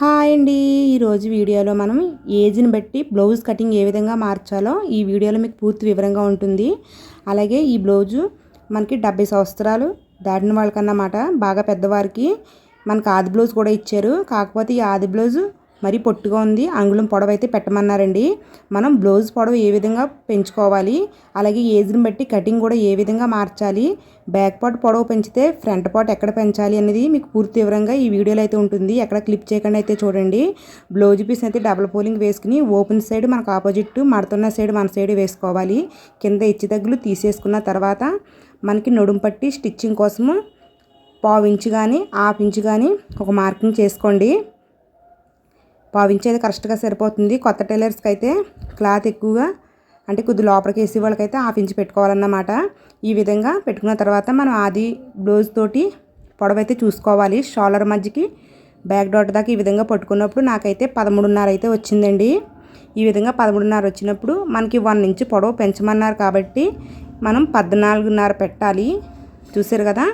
Hi అండి. ఈరోజు వీడియోలో మనం ఏజ్ని బట్టి బ్లౌజ్ కటింగ్ ఏ విధంగా మార్చాలో ఈ వీడియోలో మీకు పూర్తి వివరంగా ఉంటుంది. అలాగే ఈ బ్లౌజు మనకి డెబ్బై సంవత్సరాలు దాటిన వాళ్ళకన్నమాట. బాగా పెద్దవారికి మనకు ఆది బ్లౌజ్ కూడా ఇచ్చారు. కాకపోతే ఈ ఆది బ్లౌజు మరీ పొట్టుగా ఉంది. అంగుళం పొడవు అయితే పెట్టమన్నారండి. మనం బ్లౌజ్ పొడవు ఏ విధంగా పెంచుకోవాలి అలాగే ఏజ్ని బట్టి కటింగ్ కూడా ఏ విధంగా మార్చాలి బ్యాక్ పార్ట్ పొడవు పెంచితే ఫ్రంట్ పార్ట్ ఎక్కడ పెంచాలి అనేది మీకు పూర్తి వివరంగా ఈ వీడియోలో అయితే ఉంటుంది. ఎక్కడ క్లిప్ చేయకుండా అయితే చూడండి. బ్లౌజ్ పీస్ అయితే డబల్ పోలింగ్ వేసుకుని ఓపెన్ సైడ్ మనకు ఆపోజిట్ మడుతున్న సైడ్ మన సైడ్ వేసుకోవాలి. కింద ఇచ్చి తగ్గులు తీసేసుకున్న తర్వాత మనకి నడుము పట్టి స్టిచ్చింగ్ కోసము పావు ఇంచు కానీ హాఫ్ ఇంచు కానీ ఒక మార్కింగ్ చేసుకోండి. పావించేది కరెక్ట్గా సరిపోతుంది. కొత్త టైలర్స్కి అయితే క్లాత్ ఎక్కువగా అంటే కొద్ది లోపలికి వేసే వాళ్ళకైతే హాఫ్ ఇంచ్ పెట్టుకోవాలన్నమాట. ఈ విధంగా పెట్టుకున్న తర్వాత మనం ఆది బ్లౌజ్ తోటి పొడవైతే చూసుకోవాలి. షోలర్ మధ్యకి బ్యాక్ డాట్ దాకా ఈ విధంగా పట్టుకున్నప్పుడు నాకైతే పదమూడున్నర అయితే వచ్చిందండి. ఈ విధంగా పదమూడున్నర వచ్చినప్పుడు మనకి వన్ ఇంచ్ పొడవు పెంచమన్నారు కాబట్టి మనం పద్నాలుగున్నర పెట్టాలి. చూసారు కదా?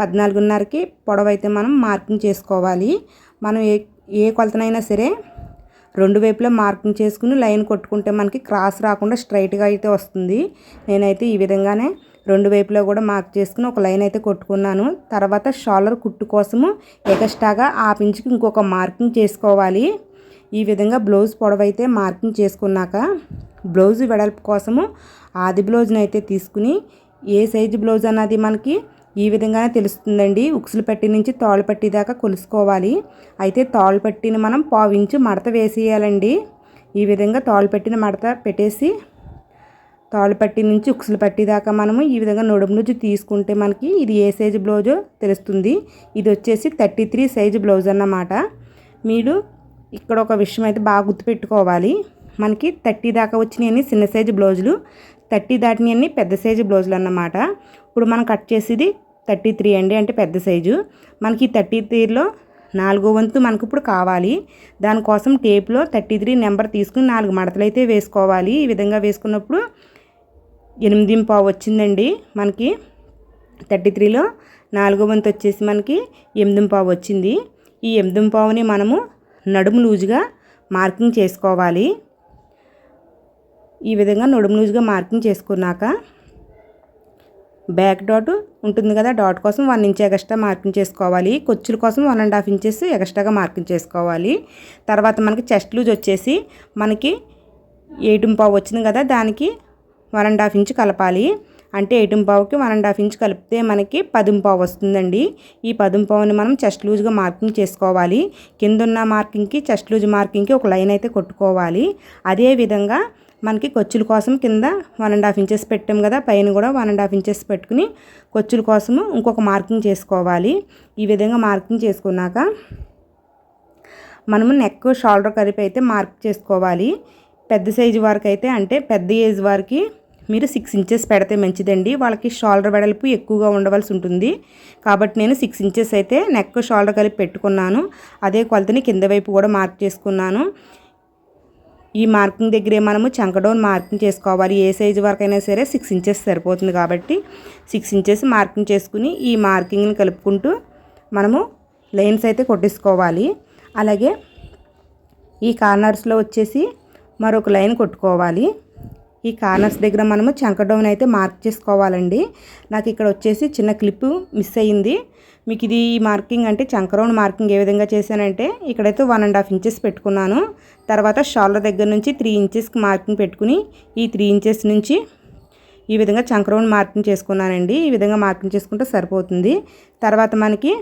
పద్నాలుగున్నరకి పొడవు అయితే మనం మార్కింగ్ చేసుకోవాలి. మనం ఏ ఏ కొలతనైనా సరే రెండు వైపులా మార్కింగ్ చేసుకుని లైన్ కొట్టుకుంటే మనకి క్రాస్ రాకుండా స్ట్రైట్గా అయితే వస్తుంది. నేనైతే ఈ విధంగానే రెండు వైపులో కూడా మార్క్ చేసుకుని ఒక లైన్ అయితే కొట్టుకున్నాను. తర్వాత షాలర్ కుట్టు కోసము ఎక్స్ట్రాగా ఆ పించుకి ఇంకొక మార్కింగ్ చేసుకోవాలి. ఈ విధంగా బ్లౌజ్ పొడవైతే మార్కింగ్ చేసుకున్నాక బ్లౌజ్ వెడల్పు కోసము ఆది బ్లౌజ్ని అయితే తీసుకుని ఏ సైజు బ్లౌజ్ అన్నది మనకి ఈ విధంగానే తెలుస్తుందండి. ఉక్సులు పట్టి నుంచి తాళ్ళు పట్టి దాకా కొలుసుకోవాలి. అయితే తాళ్ళు పట్టిని మనం పావించి మడత వేసేయాలండి. ఈ విధంగా తాళ్ళు పెట్టిన మడత పెట్టేసి తాళ్ళు పట్టి నుంచి ఉక్సులు పట్టి దాకా మనము ఈ విధంగా నడుము నుంచి తీసుకుంటే మనకి ఇది ఏ సైజు బ్లౌజో తెలుస్తుంది. ఇది వచ్చేసి థర్టీ త్రీ సైజు బ్లౌజ్ అన్నమాట. మీరు ఇక్కడ ఒక విషయం అయితే బాగా గుర్తుపెట్టుకోవాలి. మనకి థర్టీ దాకా వచ్చినాయని చిన్న సైజు బ్లౌజులు. థర్టీ దాటినవన్నీ పెద్ద సైజు బ్లౌజులు అన్నమాట. ఇప్పుడు మనం కట్ చేసేది థర్టీ త్రీ అండి అంటే పెద్ద సైజు. మనకి థర్టీ త్రీలో నాలుగో వంతు మనకు ఇప్పుడు కావాలి దానికోసం టేప్లో థర్టీ త్రీ నెంబర్ తీసుకుని నాలుగు మడతలు అయితే వేసుకోవాలి. ఈ విధంగా వేసుకున్నప్పుడు ఎనిమిది పావు వచ్చిందండి మనకి. థర్టీ త్రీలో నాలుగో వంతు వచ్చేసి మనకి ఎనిమిది పావు వచ్చింది. ఈ ఎనిమిది పావుని మనము నడుము లూజుగా మార్కింగ్ చేసుకోవాలి. ఈ విధంగా నడుము లూజుగా మార్కింగ్ చేసుకున్నాక బ్యాక్ డాట్ ఉంటుంది కదా డాట్ కోసం వన్ ఇంచ్ ఎగస్ట్రా మార్కింగ్ చేసుకోవాలి. కొచ్చుల కోసం వన్ అండ్ హాఫ్ ఇంచెస్ ఎగస్ట్రాగా మార్కింగ్ చేసుకోవాలి. తర్వాత మనకి చెస్ట్ లూజ్ వచ్చేసి మనకి ఎయిట్ పావు వచ్చింది కదా దానికి వన్ అండ్ హాఫ్ ఇంచ్ కలపాలి. అంటే ఎయిట్ పావుకి వన్ అండ్ హాఫ్ ఇంచ్ కలిపితే మనకి పదిం పావు వస్తుందండి. ఈ పదిం పావుని మనం చెస్ట్ లూజ్గా మార్కింగ్ చేసుకోవాలి. కింద ఉన్న మార్కింగ్కి చెస్ట్ లూజ్ మార్కింగ్కి ఒక లైన్ అయితే కొట్టుకోవాలి. అదేవిధంగా మనకి కొచ్చుల కోసం కింద వన్ అండ్ హాఫ్ ఇంచెస్ పెట్టాం కదా పైన కూడా వన్ అండ్ హాఫ్ ఇంచెస్ పెట్టుకుని కొచ్చుల కోసము ఇంకొక మార్కింగ్ చేసుకోవాలి. ఈ విధంగా మార్కింగ్ చేసుకున్నాక మనము నెక్ షోల్డర్ కలిపి అయితే మార్క్ చేసుకోవాలి. పెద్ద సైజు వారికి అయితే అంటే పెద్ద ఏజ్ వారికి మీరు సిక్స్ ఇంచెస్ పెడితే మంచిదండి. వాళ్ళకి షోల్డర్ వెడల్పు ఎక్కువగా ఉండవలసి ఉంటుంది. కాబట్టి నేను సిక్స్ ఇంచెస్ అయితే నెక్ షోల్డర్ కలిపి పెట్టుకున్నాను. అదే కొలతని కింద వైపు కూడా మార్క్ చేసుకున్నాను. ఈ మార్కింగ్ దగ్గరే మనము చంకడౌన్ మార్కింగ్ చేసుకోవాలి. ఏ సైజు వరకు అయినా సరే సిక్స్ ఇంచెస్ సరిపోతుంది కాబట్టి సిక్స్ ఇంచెస్ మార్కింగ్ చేసుకుని ఈ మార్కింగ్ని కలుపుకుంటూ మనము లైన్స్ అయితే కొట్టేసుకోవాలి. అలాగే ఈ కార్నర్స్లో వచ్చేసి మరొక లైన్ కొట్టుకోవాలి. ఈ కార్నర్స్ దగ్గర మనము చంకడౌన్ అయితే మార్క్ చేసుకోవాలండి. నాకు ఇక్కడ వచ్చేసి చిన్న క్లిప్పు మిస్ అయ్యింది. మీకు ఇది ఈ మార్కింగ్ అంటే చంకరౌండ్ మార్కింగ్ ఏ విధంగా చేశానంటే ఇక్కడైతే వన్ అండ్ హాఫ్ ఇంచెస్ పెట్టుకున్నాను. తర్వాత షాల్డర్ దగ్గర నుంచి త్రీ ఇంచెస్కి మార్కింగ్ పెట్టుకుని ఈ త్రీ ఇంచెస్ నుంచి ఈ విధంగా చంకరౌండ్ మార్కింగ్ చేసుకున్నానండి. ఈ విధంగా మార్కింగ్ చేసుకుంటే సరిపోతుంది. తర్వాత మనకి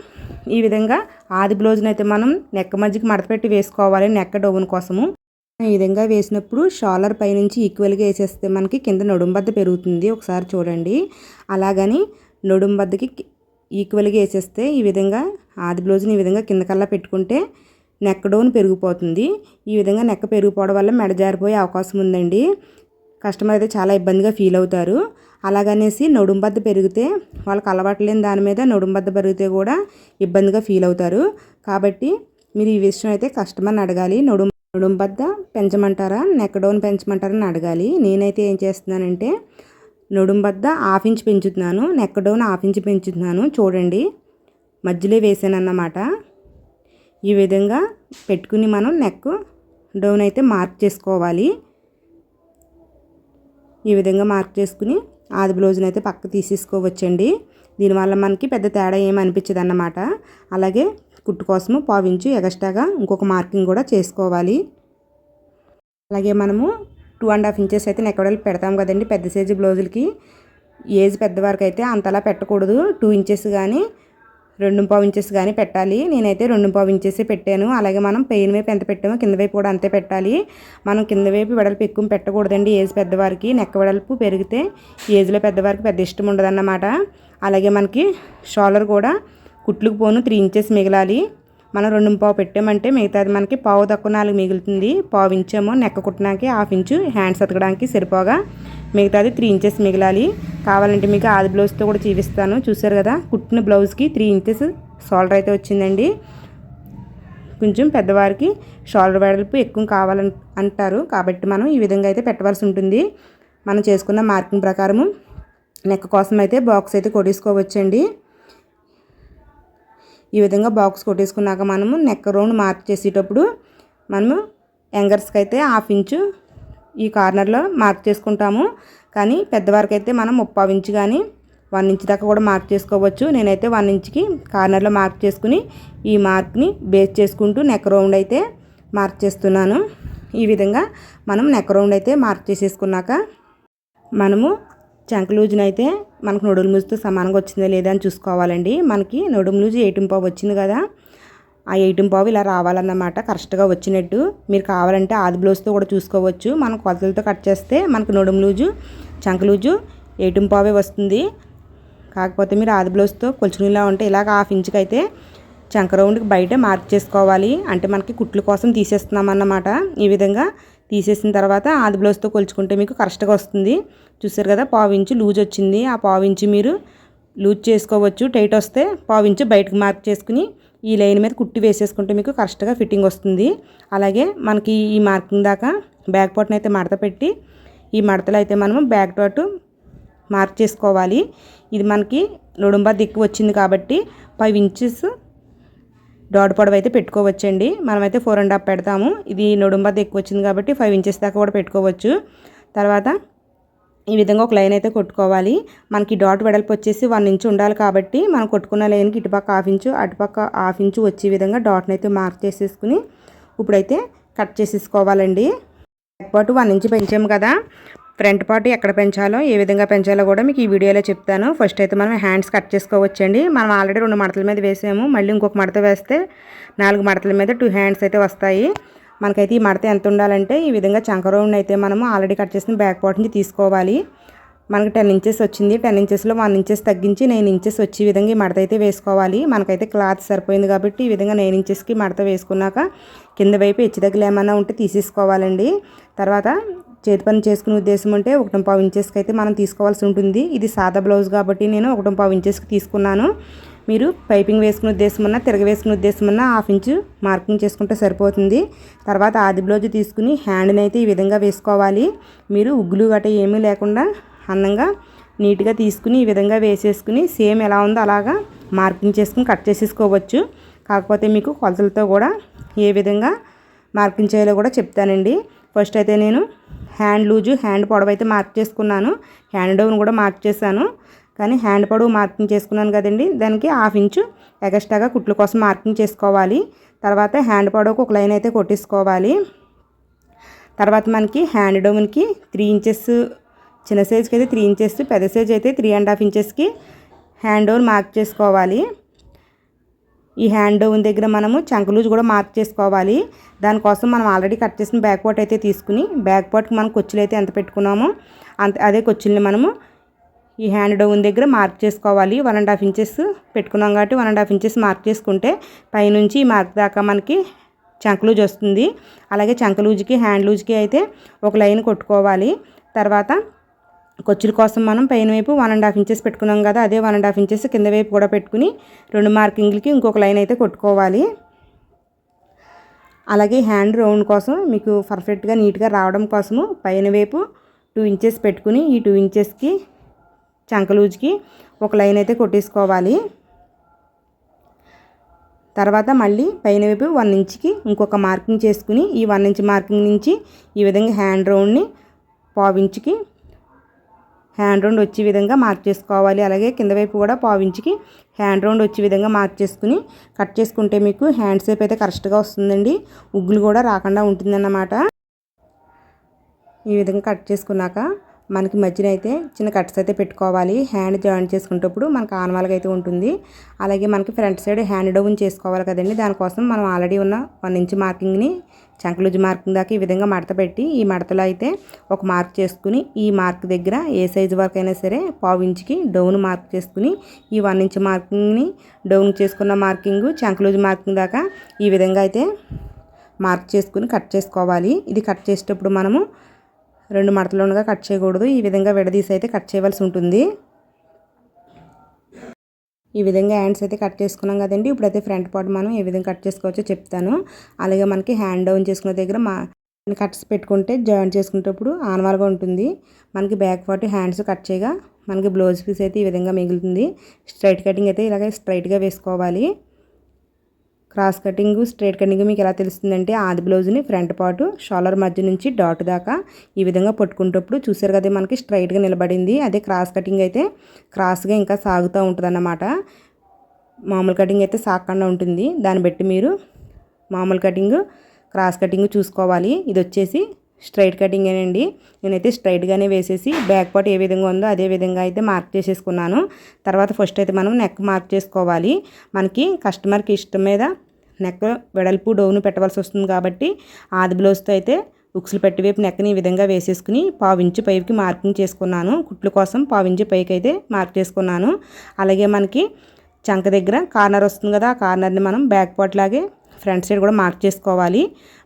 ఈ విధంగా ఆది బ్లౌజ్ని అయితే మనం నెక్క మధ్యకి మడతపెట్టి వేసుకోవాలి నెక్క డౌన్ కోసము. ఈ విధంగా వేసినప్పుడు షాలర్ పైనుంచి ఈక్వల్గా వేసేస్తే మనకి కింద నడుంబద్ద పెరుగుతుంది. ఒకసారి చూడండి. అలాగని నడుంబద్దకి ఈక్వల్గా వేసేస్తే ఈ విధంగా ఆది బ్లౌజ్ని ఈ విధంగా కిందకల్లా పెట్టుకుంటే నెక్ డౌన్ పెరిగిపోతుంది. ఈ విధంగా నెక్క పెరిగిపోవడం వల్ల మెడ జారిపోయే అవకాశం ఉందండి. కస్టమర్ అయితే చాలా ఇబ్బందిగా ఫీల్ అవుతారు. అలాగనేసి నడుంబద్ద పెరిగితే వాళ్ళకి అలవాటు లేని దాని మీద నడుంబద్ద పెరిగితే కూడా ఇబ్బందిగా ఫీల్ అవుతారు. కాబట్టి మీరు ఈ విషయం అయితే కస్టమర్ని అడగాలి. నడుం నడుంబద్ద పెంచమంటారా నెక్ డౌన్ పెంచమంటారా అని అడగాలి. నేనైతే ఏం చేస్తున్నానంటే నడుం వద్ద హాఫ్ ఇంచ్ పెంచుతున్నాను నెక్ డౌన్ హాఫ్ ఇంచ్ పెంచుతున్నాను. చూడండి మధ్యలో వేసాను అన్నమాట ఈ విధంగా పెట్టుకుని మనం నెక్ డౌన్ అయితే మార్క్ చేసుకోవాలి. ఈ విధంగా మార్క్ చేసుకుని ఆది బ్లౌజ్ని అయితే పక్క తీసేసుకోవచ్చండి. దీనివల్ల మనకి పెద్ద తేడా ఏమి అనిపించదు అన్నమాట అలాగే కుట్టు కోసము పావించు ఎగస్ట్రాగా ఇంకొక మార్కింగ్ కూడా చేసుకోవాలి. అలాగే మనము టూ అండ్ హాఫ్ ఇంచెస్ అయితే నెక్కడలు పెడతాం కదండి. పెద్ద సైజు బ్లౌజులకి ఏజ్ పెద్దవారికి అయితే అంతలా పెట్టకూడదు. టూ ఇంచెస్ కానీ రెండు పావు ఇంచెస్ కానీ పెట్టాలి. నేనైతే రెండు పావు ఇంచెస్ పెట్టాను. అలాగే మనం పెయిన్ వైపు ఎంత పెట్టామో కింద వైపు కూడా అంతే పెట్టాలి. మనం కింద వైపు వెడల్పు ఎక్కువ పెట్టకూడదండి ఏజ్ పెద్దవారికి. నెక్క వెడల్పు పెరిగితే ఏజ్లో పెద్దవారికి పెద్ద ఇష్టం ఉండదన్నమాట. అలాగే మనకి షోలర్ కూడా కుట్లుకు పోను త్రీ ఇంచెస్ మిగలాలి. మనం రెండు పావు పెట్టామంటే మిగతాది మనకి పావు తక్కువ నాలుగు మిగులుతుంది. పావు ఇంచేమో నెక్క కుట్టడానికి హాఫ్ ఇంచు హ్యాండ్స్ అతకడానికి సరిపోగా మిగతాది త్రీ ఇంచెస్ మిగలాలి. కావాలంటే మీకు ఆది బ్లౌజ్తో కూడా చూపిస్తాను. చూసారు కదా కుట్టిన బ్లౌజ్కి త్రీ ఇంచెస్ షోల్డర్ అయితే వచ్చిందండి. కొంచెం పెద్దవారికి షోల్డర్ వెడల్పు ఎక్కువ కావాలని అంటారు. కాబట్టి మనం ఈ విధంగా అయితే పెట్టవలసి ఉంటుంది. మనం చేసుకున్న మార్కింగ్ ప్రకారము నెక్ కోసం అయితే బాక్స్ అయితే కొట్టేసుకోవచ్చండి. ఈ విధంగా బాక్స్ కొట్టేసుకున్నాక మనము నెక్ రౌండ్ మార్క్ చేసేటప్పుడు మనము యంగర్స్కి అయితే హాఫ్ ఇంచు ఈ కార్నర్లో మార్క్ చేసుకుంటాము. కానీ పెద్దవారికి అయితే మనం ముప్పావు ఇంచు కానీ వన్ ఇంచ్ దాకా కూడా మార్క్ చేసుకోవచ్చు. నేనైతే వన్ ఇంచ్కి కార్నర్లో మార్క్ చేసుకుని ఈ మార్క్ని బేస్ చేసుకుంటూ నెక్ రౌండ్ అయితే మార్క్ చేస్తున్నాను. ఈ విధంగా మనం నెక్ రౌండ్ అయితే మార్క్ చేసేసుకున్నాక మనము లూజుని అయితే మనకు నొడుము లూజుతో సమానంగా వచ్చిందా లేదా అని చూసుకోవాలండి. మనకి నడుము లూజు ఎయిటీన్ పావు వచ్చింది కదా ఆ ఎయిటీన్ పావు ఇలా రావాలన్నమాట కరెక్ట్గా వచ్చినట్టు. మీరు కావాలంటే ఆది బ్లౌజ్తో కూడా చూసుకోవచ్చు. మనం కొలతలతో కట్ చేస్తే మనకు నడుము లూజు చంక లూజు ఎయిటీన్ పావే వస్తుంది. కాకపోతే మీరు ఆది బ్లౌజ్తో కొలుచుకునేలా ఉంటే ఇలాగ హాఫ్ ఇంచుకి అయితే చంక రౌండ్కి బయట మార్క్ చేసుకోవాలి. అంటే మనకి కుట్లు కోసం తీసేస్తున్నాం అన్నమాట ఈ విధంగా తీసేసిన తర్వాత ఆది బ్లౌజ్తో కొలుచుకుంటే మీకు కరెక్ట్గా వస్తుంది. చూసారు కదా పావించి లూజ్ వచ్చింది. ఆ పావించి మీరు లూజ్ చేసుకోవచ్చు. టైట్ వస్తే పావించి బయటకు మార్క్ చేసుకుని ఈ లైన్ మీద కుట్టి వేసేసుకుంటే మీకు కరెక్ట్గా ఫిట్టింగ్ వస్తుంది. అలాగే మనకి ఈ మార్కింగ్ దాకా బ్యాక్ పార్ట్ని అయితే మడత పెట్టి ఈ మడతలు అయితే మనము బ్యాక్ డాట్ మార్క్ చేసుకోవాలి. ఇది మనకి నొడుంబా దిక్కు వచ్చింది కాబట్టి ఫైవ్ ఇంచెస్ డాట్ పొడవు అయితే పెట్టుకోవచ్చండి. మనమైతే ఫోర్ అండ్ హాఫ్ పెడతాము. ఇది నొడుంబా ఎక్కువ వచ్చింది కాబట్టి ఫైవ్ ఇంచెస్ దాకా కూడా పెట్టుకోవచ్చు. తర్వాత ఈ విధంగా ఒక లైన్ అయితే కొట్టుకోవాలి. మనకి డాట్ వెడల్పు వచ్చేసి వన్ ఇంచు ఉండాలి కాబట్టి మనం కొట్టుకున్న లైన్కి ఇటుపక్క హాఫ్ ఇంచు అటుపక్క హాఫ్ ఇంచు వచ్చే విధంగా డాట్ని అయితే మార్క్ చేసేసుకుని ఇప్పుడైతే కట్ చేసేసుకోవాలండి. బ్యాక్ పార్ట్ వన్ ఇంచు పెంచాము కదా. ఫ్రంట్ పార్ట్ ఎక్కడ పెంచాలో ఏ విధంగా పెంచాలో కూడా మీకు ఈ వీడియోలో చెప్తాను. ఫస్ట్ అయితే మనం హ్యాండ్స్ కట్ చేసుకోవచ్చండి. మనం ఆల్రెడీ రెండు మడతల మీద వేసాము. మళ్ళీ ఇంకొక మడత వేస్తే నాలుగు మడతల మీద టూ హ్యాండ్స్ అయితే వస్తాయి. మనకైతే ఈ మడత ఎంత ఉండాలంటే ఈ విధంగా చంకరౌండ్ అయితే మనము ఆల్రెడీ కట్ చేసిన బ్యాక్ పార్ట్ నుంచి తీసుకోవాలి. మనకి టెన్ ఇంచెస్ వచ్చింది. టెన్ ఇంచెస్లో వన్ ఇంచెస్ తగ్గించి నైన్ ఇంచెస్ వచ్చే విధంగా ఈ మడత అయితే వేసుకోవాలి. మనకైతే క్లాత్ సరిపోయింది కాబట్టి ఈ విధంగా నైన్ ఇంచెస్కి మడత వేసుకున్నాక కింద వైపు హెచ్చు దగ్గర ఏమైనా ఉంటే తీసేసుకోవాలండి. తర్వాత చేతి పని చేసుకునే ఉద్దేశం ఉంటే ఒకటి పావు ఇంచెస్కి అయితే మనం తీసుకోవాల్సి ఉంటుంది. ఇది సాదా బ్లౌజ్ కాబట్టి నేను ఒకటి పావు ఇంచెస్కి తీసుకున్నాను. మీరు పైపింగ్ వేసుకునే ఉద్దేశం ఉన్నా తిరగవేసుకునే ఉద్దేశం ఉన్నా హాఫ్ ఇంచు మార్కింగ్ చేసుకుంటే సరిపోతుంది. తర్వాత ఆది బ్లౌజ్ తీసుకుని హ్యాండ్ని అయితే ఈ విధంగా వేసుకోవాలి. మీరు ఉగ్గులు గట్ట ఏమీ లేకుండా అందంగా నీట్గా తీసుకుని ఈ విధంగా వేసేసుకుని సేమ్ ఎలా ఉందో అలాగా మార్కింగ్ చేసుకుని కట్ చేసేసుకోవచ్చు. కాకపోతే మీకు కొలతలతో కూడా ఏ విధంగా మార్కింగ్ చేయాలో కూడా చెప్తానండి. ఫస్ట్ అయితే నేను హ్యాండ్ లూజు హ్యాండ్ పొడవు అయితే మార్క్ చేసుకున్నాను. హ్యాండ్ డౌన్ కూడా మార్క్ చేశాను. కానీ హ్యాండ్ పొడవు మార్కింగ్ చేసుకున్నాను కదండి. దానికి హాఫ్ ఇంచు ఎగస్ట్రాగా కుట్ల కోసం మార్కింగ్ చేసుకోవాలి. తర్వాత హ్యాండ్ పొడవుకు ఒక లైన్ అయితే కొట్టేసుకోవాలి. తర్వాత మనకి హ్యాండ్ డౌన్కి త్రీ ఇంచెస్ చిన్న సైజ్కి అయితే త్రీ ఇంచెస్ పెద్ద సైజ్ అయితే త్రీ అండ్ హాఫ్ ఇంచెస్కి హ్యాండ్ డౌన్ మార్క్ చేసుకోవాలి. ఈ హ్యాండ్ డౌన్ దగ్గర మనము చంకలూజ్ కూడా మార్క్ చేసుకోవాలి. దానికోసం మనం ఆల్రెడీ కట్ చేసిన బ్యాక్ పార్ట్ అయితే తీసుకుని బ్యాక్ పార్ట్కి మనం కొచ్చులు అయితే ఎంత పెట్టుకున్నామో అంత అదే కొచ్చుల్ని మనము ఈ హ్యాండ్ డౌన్ దగ్గర మార్క్ చేసుకోవాలి. వన్ అండ్ హాఫ్ ఇంచెస్ పెట్టుకున్నాం కాబట్టి one and half inches mark చేసుకుంటే పైనుంచి ఈ మార్క్ దాకా మనకి చంకలూజ్ వస్తుంది. అలాగే చంకలూజ్కి హ్యాండ్ లూజ్కి అయితే ఒక లైన్ కొట్టుకోవాలి. తర్వాత కొచ్చుల కోసం మనం పైన వైపు వన్ అండ్ హాఫ్ ఇంచెస్ పెట్టుకున్నాం కదా అదే వన్ అండ్ హాఫ్ ఇంచెస్ కింద వైపు కూడా పెట్టుకుని రెండు మార్కింగ్లకి ఇంకొక లైన్ అయితే కొట్టుకోవాలి. అలాగే హ్యాండ్ రౌండ్ కోసం మీకు పర్ఫెక్ట్గా నీట్గా రావడం కోసము పైన వైపు టూ ఇంచెస్ పెట్టుకుని ఈ టూ ఇంచెస్కి చంకలూజ్కి ఒక లైన్ అయితే కొట్టేసుకోవాలి. తర్వాత మళ్ళీ పైన వైపు వన్ ఇంచ్కి ఇంకొక మార్కింగ్ చేసుకుని ఈ వన్ ఇంచ్ మార్కింగ్ నుంచి ఈ విధంగా హ్యాండ్ రౌండ్ని పావించికి హ్యాండ్ రౌండ్ వచ్చే విధంగా మార్క్ చేసుకోవాలి. అలాగే కింద వైపు కూడా పావించికి హ్యాండ్ రౌండ్ వచ్చే విధంగా మార్క్ చేసుకుని కట్ చేసుకుంటే మీకు హ్యాండ్ షేప్ అయితే కరెక్ట్గా వస్తుందండి. ఉగ్గులు కూడా రాకుండా ఉంటుందన్నమాట. ఈ విధంగా కట్ చేసుకున్నాక మనకి మధ్యన అయితే చిన్న కట్స్ అయితే పెట్టుకోవాలి. హ్యాండ్ జాయిన్ చేసుకునేటప్పుడు మనకు ఆనవాళ్ళగా అయితే ఉంటుంది. అలాగే మనకి ఫ్రంట్ సైడ్ హ్యాండ్ డౌన్ చేసుకోవాలి కదండి. దానికోసం మనం ఆల్రెడీ ఉన్న వన్ ఇంచ్ మార్కింగ్ని చంకలుజ్ మార్కింగ్ దాకా ఈ విధంగా మడత పెట్టి ఈ మడతలో అయితే ఒక మార్క్ చేసుకుని ఈ మార్క్ దగ్గర ఏ సైజు వరకు అయినా సరే పావు ఇంచుకి డౌన్ మార్క్ చేసుకుని ఈ వన్ ఇంచ్ మార్కింగ్ని డౌన్ చేసుకున్న మార్కింగ్ చంకలుజ్ మార్కింగ్ దాకా ఈ విధంగా అయితే మార్క్ చేసుకుని కట్ చేసుకోవాలి. ఇది కట్ చేసేటప్పుడు మనము రెండు మడతలుగా కట్ చేయకూడదు. ఈ విధంగా విడదీసి అయితే కట్ చేయవలసి ఉంటుంది. ఈ విధంగా హ్యాండ్స్ అయితే కట్ చేసుకున్నాం కదండి. ఇప్పుడైతే ఫ్రంట్ పార్ట్ మనం ఏ విధంగా కట్ చేసుకోవచ్చో చెప్తాను. అలాగే మనకి హ్యాండ్ డౌన్ చేసుకునే దగ్గర మా కట్స్ పెట్టుకుంటే జాయిన్ చేసుకునేటప్పుడు ఆనవాలుగా ఉంటుంది. మనకి బ్యాక్ పార్ట్ హ్యాండ్స్ కట్ చేయగా మనకి బ్లౌజ్ పీస్ అయితే ఈ విధంగా మిగులుతుంది. స్ట్రైట్ కటింగ్ అయితే ఇలాగే స్ట్రైట్గా వేసుకోవాలి. క్రాస్ కటింగ్ స్ట్రైట్ కటింగ్ మీకు ఎలా తెలుస్తుందంటే ఆది బ్లౌజ్ని ఫ్రంట్ పాటు షాలర్ మధ్య నుంచి డాట్ దాకా ఈ విధంగా పట్టుకుంటప్పుడు చూసారు కదా మనకి స్ట్రైట్గా నిలబడింది. అదే క్రాస్ కటింగ్ అయితే క్రాస్గా ఇంకా సాగుతూ ఉంటుంది అన్నమాట మామూలు కటింగ్ అయితే సాగకుండా ఉంటుంది. దాన్ని బట్టి మీరు మామూలు కటింగ్ క్రాస్ కటింగ్ చూసుకోవాలి. ఇది వచ్చేసి స్ట్రైట్ కటింగే అండి నేనైతే స్ట్రైట్గానే వేసేసి బ్యాక్ పార్ట్ ఏ విధంగా ఉందో అదే విధంగా అయితే మార్క్ చేసేసుకున్నాను. తర్వాత ఫస్ట్ అయితే మనం నెక్ మార్క్ చేసుకోవాలి. మనకి కస్టమర్కి ఇష్టం మీద నెక్ వెడల్పు డౌను పెట్టవలసి వస్తుంది కాబట్టి ఆది బ్లౌజ్తో అయితే ఉక్సులు పెట్టి వైపు నెక్కని ఈ విధంగా వేసేసుకుని పావించి పైకి మార్కింగ్ చేసుకున్నాను. కుట్లు కోసం పావించి పైకి అయితే మార్క్ చేసుకున్నాను. అలాగే మనకి చంక దగ్గర కార్నర్ వస్తుంది కదా ఆ కార్నర్ని మనం బ్యాక్ పార్ట్ లాగే ఫ్రంట్ సైడ్ కూడా మార్క్ చేసుకోవాలి.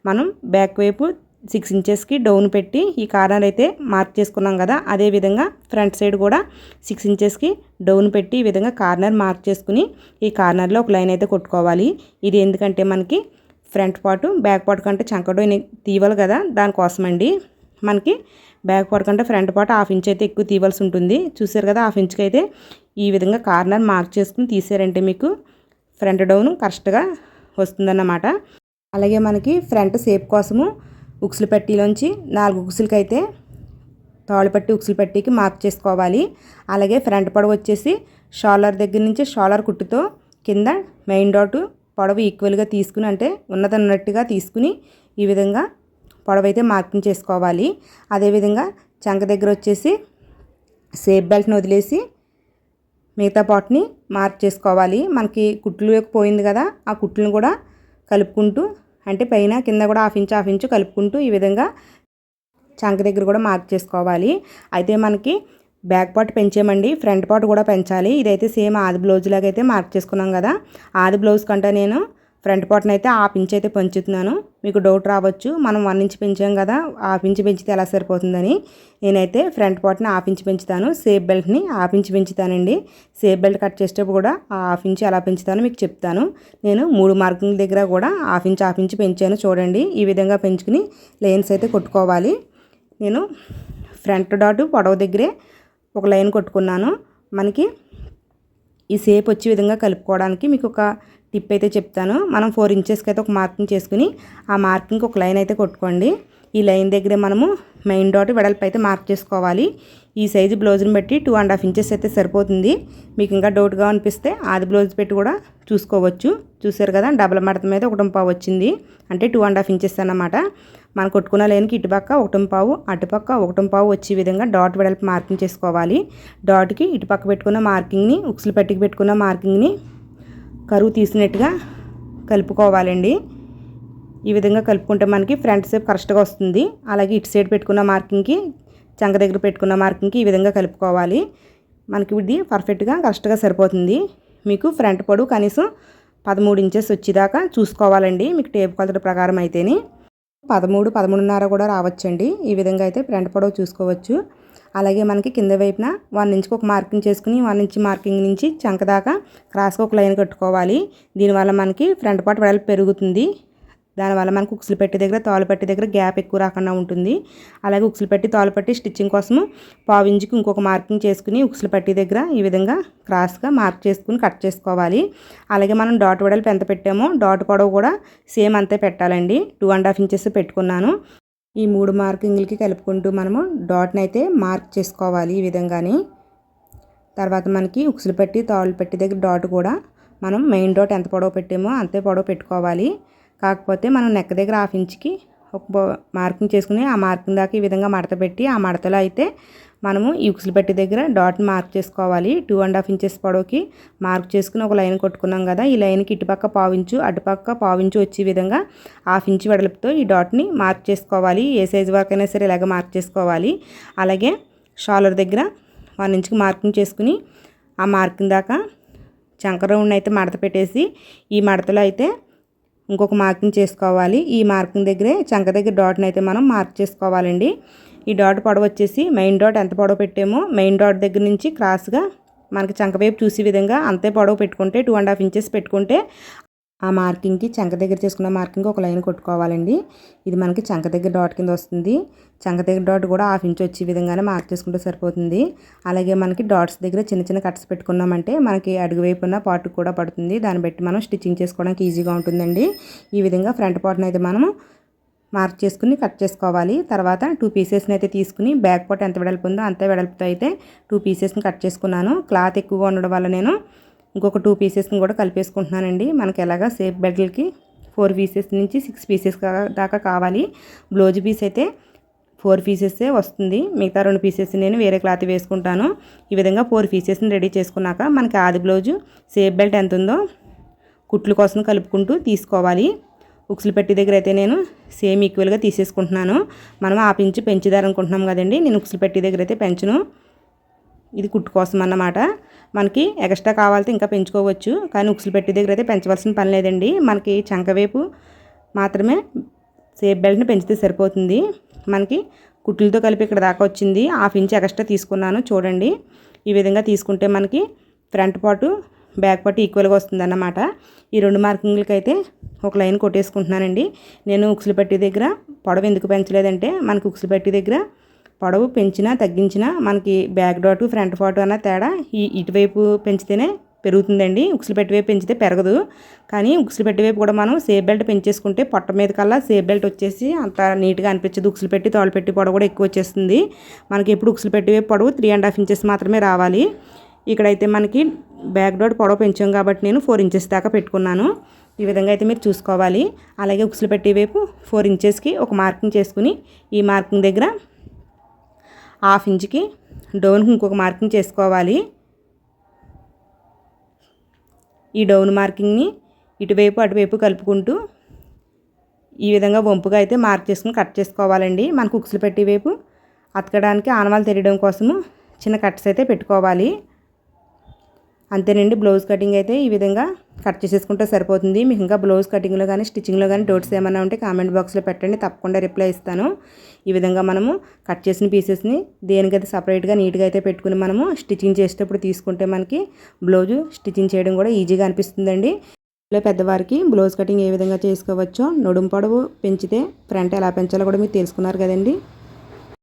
మనం బ్యాక్ వైపు సిక్స్ ఇంచెస్కి డౌన్ పెట్టి ఈ కార్నర్ అయితే మార్క్ చేసుకున్నాం కదా అదేవిధంగా ఫ్రంట్ సైడ్ కూడా సిక్స్ ఇంచెస్కి డౌన్ పెట్టి ఈ విధంగా కార్నర్ మార్క్ చేసుకుని ఈ కార్నర్లో ఒక లైన్ అయితే కొట్టుకోవాలి. ఇది ఎందుకంటే మనకి ఫ్రంట్ పార్ట్ బ్యాక్ పార్ట్ కంటే చంకడో తీవాలి కదా దానికోసమండి. మనకి బ్యాక్ పార్ట్ కంటే ఫ్రంట్ పార్ట్ హాఫ్ ఇంచ్ అయితే ఎక్కువ తీవాల్సి ఉంటుంది. చూసారు కదా హాఫ్ ఇంచ్కి అయితే ఈ విధంగా కార్నర్ మార్క్ చేసుకుని తీసారంటే మీకు ఫ్రంట్ డౌన్ కరెక్ట్గా వస్తుందన్నమాట. అలాగే మనకి ఫ్రంట్ సేప్ కోసము ఉక్సులు పట్టీలోంచి నాలుగు ఉక్సులకైతే తాళుపట్టి ఉక్సులు పట్టీకి మార్క్ చేసుకోవాలి. అలాగే ఫ్రంట్ పొడవు వచ్చేసి షాలర్ దగ్గర నుంచి షాలర్ కుట్టుతో కింద మెయిన్ డాటు పొడవు ఈక్వల్గా తీసుకుని అంటే ఉన్నదన్నట్టుగా తీసుకుని ఈ విధంగా పొడవు అయితే మార్కింగ్ చేసుకోవాలి. అదేవిధంగా చంక దగ్గర వచ్చేసి సేఫ్ బెల్ట్ని వదిలేసి మిగతా పాట్ని మార్క్ చేసుకోవాలి. మనకి కుట్లు పోయింది కదా ఆ కుట్లను కూడా కలుపుకుంటూ అంటే పైన కింద కూడా హాఫ్ ఇంచ్ హాఫ్ ఇంచ్ కలుపుకుంటూ ఈ విధంగా చంక దగ్గర కూడా మార్క్ చేసుకోవాలి. అయితే మనకి బ్యాక్ పార్ట్ పెంచేమండి ఫ్రంట్ పార్ట్ కూడా పెంచాలి. ఇదైతే సేమ్ ఆది బ్లౌజ్ లాగా అయితే మార్క్ చేసుకున్నాం కదా. ఆది బ్లౌజ్ కంటే నేను ఫ్రంట్ పార్ట్ని అయితే ఆ ఇంచ్ అయితే పెంచుతున్నాను. మీకు డౌట్ రావచ్చు. మనం వన్ ఇంచ్ పెంచాం కదా హాఫ్ ఇంచ్ పెంచితే ఎలా సరిపోతుందని. నేనైతే ఫ్రంట్ పార్ట్ని హాఫ్ ఇంచ్ పెంచుతాను. సేఫ్ బెల్ట్ని హాఫ్ ఇంచ్ పెంచుతానండి. సేఫ్ బెల్ట్ కట్ చేసేటప్పుడు కూడా హాఫ్ ఇంచ్ ఎలా పెంచుతానో మీకు చెప్తాను. నేను మూడు మార్కింగ్ దగ్గర కూడా హాఫ్ ఇంచ్ హాఫ్ ఇంచ్ పెంచాను చూడండి. ఈ విధంగా పెంచుకుని లైన్స్ అయితే కొట్టుకోవాలి. నేను ఫ్రంట్ డాట్ పొడవ దగ్గరే ఒక లైన్ కొట్టుకున్నాను. మనకి ఈ సేప్ వచ్చే విధంగా కలుపుకోవడానికి మీకు ఒక టిప్ అయితే చెప్తాను. మనం ఫోర్ ఇంచెస్కి అయితే ఒక మార్కింగ్ చేసుకుని ఆ మార్కింగ్కి ఒక లైన్ అయితే కొట్టుకోండి. ఈ లైన్ దగ్గరే మనము మెయిన్ డాట్ వెడల్పు అయితే మార్క్ చేసుకోవాలి. ఈ సైజు బ్లౌజ్ని బట్టి టూ అండ్ హాఫ్ ఇంచెస్ అయితే సరిపోతుంది. మీకు ఇంకా డౌట్గా అనిపిస్తే ఆది బ్లౌజ్ పెట్టి కూడా చూసుకోవచ్చు. చూసారు కదా డబల్ మడత మీద ఒకటం పావు వచ్చింది. అంటే టూ అండ్ హాఫ్ ఇంచెస్ అన్నమాట. మనం కొట్టుకున్న లైన్కి ఇటుపక్క ఒకటం పావు అటుపక్క ఒకటం పావు వచ్చే విధంగా డాట్ వెడల్పు మార్కింగ్ చేసుకోవాలి. డాట్కి ఇటుపక్క పెట్టుకున్న మార్కింగ్ని ఉక్సులు పట్టికి పెట్టుకున్న మార్కింగ్ని కరువు తీసినట్టుగా కలుపుకోవాలండి. ఈ విధంగా కలుపుకుంటే మనకి ఫ్రంట్ సేప్ కరెక్ట్గా వస్తుంది. అలాగే ఇటు సైడ్ పెట్టుకున్న మార్కింగ్కి చంక దగ్గర పెట్టుకున్న మార్కింగ్కి ఈ విధంగా కలుపుకోవాలి. మనకి ఇది పర్ఫెక్ట్గా కరెక్ట్గా సరిపోతుంది. మీకు ఫ్రంట్ పొడవు కనీసం పదమూడు ఇంచెస్ వచ్చేదాకా చూసుకోవాలండి. మీకు టేప్ కొలతల ప్రకారం అయితేనే. పదమూడు పదమూడున్నర కూడా రావచ్చండి. ఈ విధంగా అయితే ఫ్రంట్ పొడవు చూసుకోవచ్చు. అలాగే మనకి కింద వైపున వన్ ఇంచ్కి ఒక మార్కింగ్ చేసుకుని వన్ ఇంచ్ మార్కింగ్ నుంచి చంక దాకా క్రాస్గా ఒక లైన్ కట్టుకోవాలి. దీనివల్ల మనకి ఫ్రంట్ పార్ట్ వెడల్పు పెరుగుతుంది. దానివల్ల మనకు ఉక్సులు పెట్టి దగ్గర తాలు పెట్టి దగ్గర గ్యాప్ ఎక్కువ రాకుండా ఉంటుంది. అలాగే ఉక్సులు పెట్టి తాలు పెట్టి స్టిచ్చింగ్ కోసము పావించుకి ఇంకొక మార్కింగ్ చేసుకుని ఉక్సులు పెట్టే దగ్గర ఈ విధంగా క్రాస్గా మార్క్ చేసుకుని కట్ చేసుకోవాలి. అలాగే మనం డాట్ వెడల్పు ఎంత పెట్టామో డాట్ పొడవు కూడా సేమ్ అంతే పెట్టాలండి. టూ అండ్ హాఫ్ ఇంచెస్ పెట్టుకున్నాను. ఈ మూడు మార్కింగ్లకి కలుపుకుంటూ మనము డాట్ని అయితే మార్క్ చేసుకోవాలి ఈ విధంగానే. తర్వాత మనకి ఉక్సులు పెట్టి తాళ్ళు పెట్టి దగ్గర డాట్ కూడా మనం మెయిన్ డాట్ ఎంత పొడవు పెట్టామో అంతే పొడవు పెట్టుకోవాలి. కాకపోతే మనం నెక్ దగ్గర హాఫ్ ఇంచ్కి ఒక మార్కింగ్ చేసుకుని ఆ మార్కింగ్ దాకా ఈ విధంగా మడత పెట్టి ఆ మడతలో అయితే మనము ఈ పెట్టి దగ్గర డాట్ని మార్క్ చేసుకోవాలి. టూ అండ్ హాఫ్ ఇంచెస్ పొడవుకి మార్క్ చేసుకుని ఒక లైన్ కొట్టుకున్నాం కదా ఈ లైన్కి ఇటుపక్క పావించు అటుపక్క పావించు వచ్చే విధంగా హాఫ్ ఇంచ్ వెడల్పుతో ఈ డాట్ని మార్క్ చేసుకోవాలి. ఏ సైజు వరకు అయినా సరే ఇలాగ మార్క్ చేసుకోవాలి. అలాగే షాలర్ దగ్గర వన్ ఇంచ్కి మార్కింగ్ చేసుకుని ఆ మార్కింగ్ దాకా చంక రౌండ్ అయితే మడత పెట్టేసి ఈ మడతలో అయితే ఇంకొక మార్కింగ్ చేసుకోవాలి. ఈ మార్కింగ్ దగ్గరే చంక దగ్గర డాట్ని అయితే మనం మార్క్ చేసుకోవాలండి. ఈ డాట్ పొడవు వచ్చేసి మెయిన్ డాట్ ఎంత పొడవు పెట్టామో మెయిన్ డాట్ దగ్గర నుంచి క్రాస్గా మనకి చంక వైపు చూసే విధంగా అంతే పొడవు పెట్టుకుంటే టూ అండ్ హాఫ్ ఇంచెస్ పెట్టుకుంటే ఆ మార్కింగ్కి చంక దగ్గర చేసుకున్న మార్కింగ్ ఒక లైన్ కొట్టుకోవాలండి. ఇది మనకి చంక దగ్గర డాట్ కింద వస్తుంది. చంక దగ్గర డాట్ కూడా హాఫ్ ఇంచ్ వచ్చే విధంగానే మార్క్ చేసుకుంటే సరిపోతుంది. అలాగే మనకి డాట్స్ దగ్గర చిన్న చిన్న కట్స్ పెట్టుకున్నామంటే మనకి అడుగు వైపు ఉన్న పార్ట్ కూడా పడుతుంది. దాన్ని బట్టి మనం స్టిచ్చింగ్ చేసుకోవడానికి ఈజీగా ఉంటుందండి. ఈ విధంగా ఫ్రంట్ పార్ట్ని అయితే మనం మార్క్ చేసుకుని కట్ చేసుకోవాలి. తర్వాత టూ పీసెస్ని అయితే తీసుకుని బ్యాక్ పార్ట్ ఎంత వెడల్పు ఉందో అంత వెడల్పుతో అయితే టూ పీసెస్ని కట్ చేసుకున్నాను. క్లాత్ ఎక్కువగా ఉండడం వల్ల నేను ఇంకొక టూ పీసెస్ని కూడా కలిపేసుకుంటున్నానండి. మనకి ఎలాగా సేఫ్ బెడ్లకి ఫోర్ పీసెస్ నుంచి సిక్స్ పీసెస్ దాకా కావాలి. బ్లౌజ్ పీస్ అయితే ఫోర్ పీసెస్ వస్తుంది. మిగతా రెండు పీసెస్ నేను వేరే క్లాత్ వేసుకుంటాను. ఈ విధంగా ఫోర్ పీసెస్ని రెడీ చేసుకున్నాక మనకి ఆది బ్లౌజు సేఫ్ బెల్ట్ ఎంత ఉందో కుట్లు కోసం కలుపుకుంటూ తీసుకోవాలి. ఉక్సులు పెట్టి దగ్గర అయితే నేను సేమ్ ఈక్వల్గా తీసేసుకుంటున్నాను. మనం ఆ పించి పెంచుదారనుకుంటున్నాం కదండి. నేను ఉక్సులు పెట్టి దగ్గర అయితే పెంచును. ఇది కుట్టు కోసం అన్నమాట. మనకి ఎక్స్ట్రా కావాలితే ఇంకా పెంచుకోవచ్చు. కానీ ఉక్సులు పెట్టి దగ్గర అయితే పెంచవలసిన పని లేదండి. మనకి చంకవైపు మాత్రమే సేఫ్ బెల్ట్ని పెంచితే సరిపోతుంది. మనకి కుట్లతో కలిపి ఇక్కడ దాకా వచ్చింది. హాఫ్ ఇంచ్ ఎక్స్ట్రా తీసుకున్నాను. చూడండి. ఈ విధంగా తీసుకుంటే మనకి ఫ్రంట్ పాటు బ్యాక్ పాటు ఈక్వల్గా వస్తుంది అన్నమాట ఈ రెండు మార్కింగ్లకి అయితే ఒక లైన్ కొట్టేసుకుంటున్నానండి. నేను ఉక్సులు పెట్టే దగ్గర పొడవు ఎందుకు పెంచలేదంటే మనకి ఉక్సులు పెట్టే దగ్గర పొడవు పెంచినా తగ్గించినా మనకి బ్యాక్ డాటు ఫ్రంట్ పాటు అన్న తేడా ఈ ఇటువైపు పెంచితేనే పెరుగుతుందండి. ఉక్సులు పెట్టి వైపు పెంచితే పెరగదు. కానీ ఉక్సులు పెట్టి వైపు కూడా మనం సేఫ్ బెల్ట్ పెంచేసుకుంటే పొట్ట మీద కల్లా సేఫ్ బెల్ట్ వచ్చేసి అంత నీట్గా అనిపించదు. ఉక్సులు పెట్టి తోలు పెట్టి పొడవు కూడా ఎక్కువ వచ్చేస్తుంది. మనకి ఎప్పుడు ఉక్సులు పెట్టి వైపు పొడవు త్రీ అండ్ హాఫ్ ఇంచెస్ మాత్రమే రావాలి. ఇక్కడైతే మనకి బ్యాక్ డోర్ పొడవు పెంచాం కాబట్టి నేను ఫోర్ ఇంచెస్ దాకా పెట్టుకున్నాను. ఈ విధంగా అయితే మీరు చూసుకోవాలి. అలాగే ఉక్సులు పెట్టే వైపు ఫోర్ ఇంచెస్కి ఒక మార్కింగ్ చేసుకుని ఈ మార్కింగ్ దగ్గర హాఫ్ ఇంచ్కి డౌన్కి ఇంకొక మార్కింగ్ చేసుకోవాలి. ఈ డౌన్ మార్కింగ్ని ఇటువైపు అటువైపు కలుపుకుంటూ ఈ విధంగా వంపుగా అయితే మార్క్ చేసుకుని కట్ చేసుకోవాలండి. మనకు ఉక్సులు పెట్టి వైపు అతకడానికి ఆనవాలు తెలియడం కోసము చిన్న కట్స్ అయితే పెట్టుకోవాలి. అంతేనండి బ్లౌజ్ కటింగ్ అయితే ఈ విధంగా కట్ చేసేసుకుంటే సరిపోతుంది. మీకు ఇంకా బ్లౌజ్ కటింగ్లో కానీ స్టిచ్చింగ్లో కానీ డౌట్స్ ఏమైనా ఉంటే కామెంట్ బాక్స్లో పెట్టండి. తప్పకుండా రిప్లై ఇస్తాను. ఈ విధంగా మనము కట్ చేసిన పీసెస్ని దేనికైతే సపరేట్గా నీట్గా అయితే పెట్టుకుని మనము స్టిచ్చింగ్ చేసేటప్పుడు తీసుకుంటే మనకి బ్లౌజు స్టిచ్చింగ్ చేయడం కూడా ఈజీగా అనిపిస్తుందండి. పెద్దవారికి బ్లౌజ్ కటింగ్ ఏ విధంగా చేసుకోవచ్చో నడుము పొడవు పెంచితే ఫ్రంట్ ఎలా పెంచాలో కూడా మీరు తెలుసుకున్నారు కదండి.